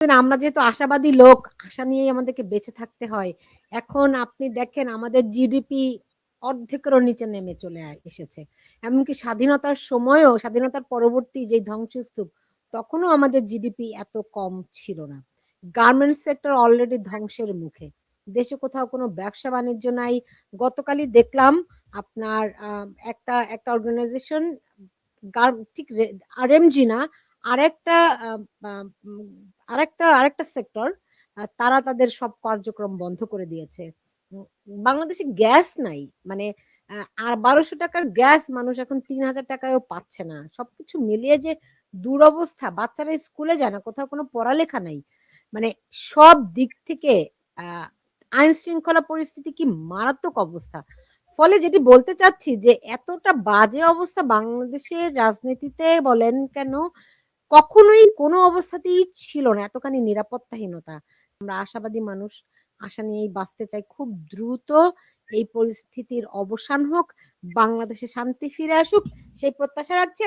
আমরা যেহেতু আশাবাদী লোক, আশা নিয়েই আমাদেরকে বেঁচে থাকতে হয়। এখন আপনি দেখেন আমাদের জিডিপি অর্ধেকেরও নিচে নেমে চলে এসেছে। এমনকি স্বাধীনতার সময়ও স্বাধীনতার পরবর্তী যে ধ্বংসস্তূপ, তখনও আমাদের জিডিপি এত কম ছিল না। গার্মেন্টস সেক্টর অলরেডি ধ্বংসের মুখে। দেশে কোথাও কোনো ব্যবসা-বাণিজ্য নাই। গতকালই দেখলাম আপনার একটা একটা অর্গানাইজেশন ঠিক রে আরএমজি না, আরেকটা আরেকটা আরেকটা সেক্টর তারা তাদের সব কার্যক্রম বন্ধ করে দিয়েছে। বাংলাদেশে গ্যাস নাই। মানে আর বারোশো টাকার গ্যাস মানুষ এখন ৳৩,০০০ য়ও পাচ্ছে না। সবকিছু মিলিয়ে যে দুরবস্থা, বাচ্চারা স্কুলে যায় না, কোথাও কোনো পড়ালেখা নাই। মানে সব দিক থেকে আ আইন-শৃঙ্খলা পরিস্থিতি কি মারাত্মক অবস্থা। ফলে যেটি বলতে চাচ্ছি যে এতটা বাজে অবস্থা বাংলাদেশের রাজনীতিতে বলেন কেন, কখনোই কোনো অবস্থাতেই ছিল না এতখানি নিরাপত্তাহীনতা। আমরা আশাবাদী মানুষ, আশা নিয়েই বাঁচতে চাই। খুব দ্রুত এই পরিস্থিতির অবসান হোক, বাংলাদেশে শান্তি ফিরে আসুক সেই প্রত্যাশা রাখছি।